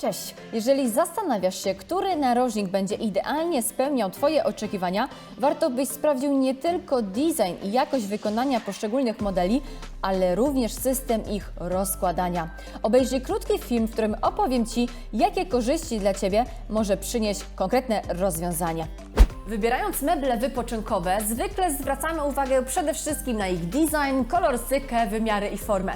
Cześć! Jeżeli zastanawiasz się, który narożnik będzie idealnie spełniał Twoje oczekiwania, warto byś sprawdził nie tylko design i jakość wykonania poszczególnych modeli, ale również system ich rozkładania. Obejrzyj krótki film, w którym opowiem Ci, jakie korzyści dla Ciebie może przynieść konkretne rozwiązanie. Wybierając meble wypoczynkowe, zwykle zwracamy uwagę przede wszystkim na ich design, kolorystykę, wymiary i formę.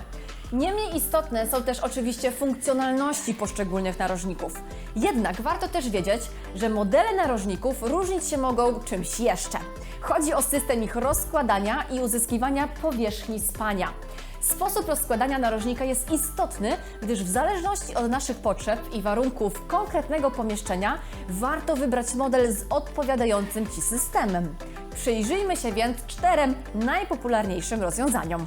Niemniej istotne są też oczywiście funkcjonalności poszczególnych narożników. Jednak warto też wiedzieć, że modele narożników różnić się mogą czymś jeszcze. Chodzi o system ich rozkładania i uzyskiwania powierzchni spania. Sposób rozkładania narożnika jest istotny, gdyż w zależności od naszych potrzeb i warunków konkretnego pomieszczenia warto wybrać model z odpowiadającym Ci systemem. Przyjrzyjmy się więc czterem najpopularniejszym rozwiązaniom.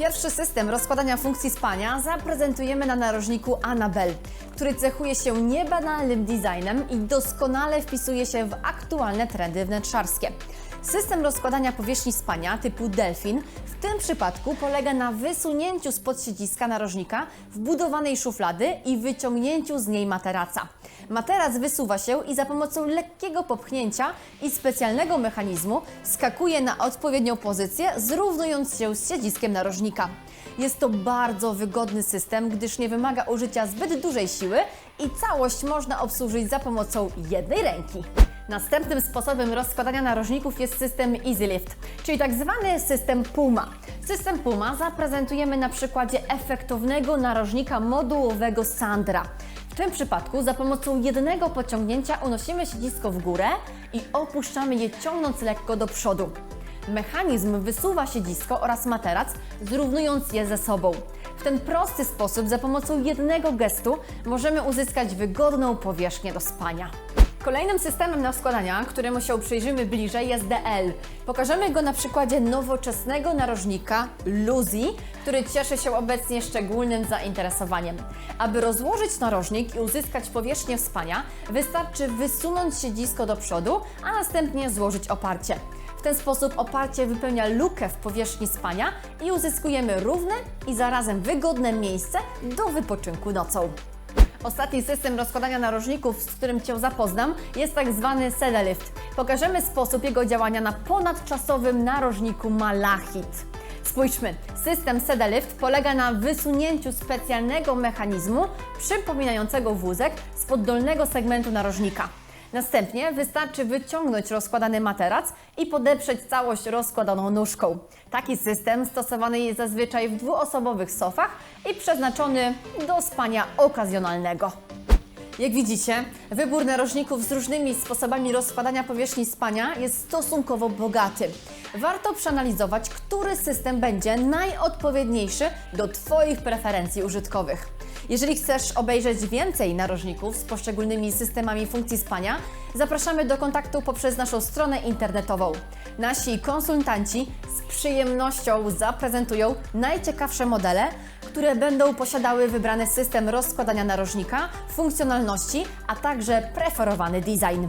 Pierwszy system rozkładania funkcji spania zaprezentujemy na narożniku Annabelle, który cechuje się niebanalnym designem i doskonale wpisuje się w aktualne trendy wnętrzarskie. System rozkładania powierzchni spania typu Delfin w tym przypadku polega na wysunięciu spod siedziska narożnika wbudowanej szuflady i wyciągnięciu z niej materaca. Materac wysuwa się i za pomocą lekkiego popchnięcia i specjalnego mechanizmu skakuje na odpowiednią pozycję, zrównując się z siedziskiem narożnika. Jest to bardzo wygodny system, gdyż nie wymaga użycia zbyt dużej siły i całość można obsłużyć za pomocą jednej ręki. Następnym sposobem rozkładania narożników jest system EasyLift, czyli tak zwany system Puma. System Puma zaprezentujemy na przykładzie efektownego narożnika modułowego Sandra. W tym przypadku za pomocą jednego pociągnięcia unosimy siedzisko w górę i opuszczamy je ciągnąc lekko do przodu. Mechanizm wysuwa siedzisko oraz materac, zrównując je ze sobą. W ten prosty sposób, za pomocą jednego gestu, możemy uzyskać wygodną powierzchnię do spania. Kolejnym systemem na składania, któremu się przyjrzymy bliżej, jest DL. Pokażemy go na przykładzie nowoczesnego narożnika Luzi, który cieszy się obecnie szczególnym zainteresowaniem. Aby rozłożyć narożnik i uzyskać powierzchnię spania, wystarczy wysunąć siedzisko do przodu, a następnie złożyć oparcie. W ten sposób oparcie wypełnia lukę w powierzchni spania i uzyskujemy równe i zarazem wygodne miejsce do wypoczynku nocą. Ostatni system rozkładania narożników, z którym Cię zapoznam, jest tak zwany Sedalift. Pokażemy sposób jego działania na ponadczasowym narożniku Malachit. Spójrzmy, system Sedalift polega na wysunięciu specjalnego mechanizmu przypominającego wózek spod dolnego segmentu narożnika. Następnie wystarczy wyciągnąć rozkładany materac i podeprzeć całość rozkładaną nóżką. Taki system stosowany jest zazwyczaj w dwuosobowych sofach i przeznaczony do spania okazjonalnego. Jak widzicie, wybór narożników z różnymi sposobami rozkładania powierzchni spania jest stosunkowo bogaty. Warto przeanalizować, który system będzie najodpowiedniejszy do Twoich preferencji użytkowych. Jeżeli chcesz obejrzeć więcej narożników z poszczególnymi systemami funkcji spania, zapraszamy do kontaktu poprzez naszą stronę internetową. Nasi konsultanci z przyjemnością zaprezentują najciekawsze modele, które będą posiadały wybrany system rozkładania narożnika, funkcjonalności, a także preferowany design.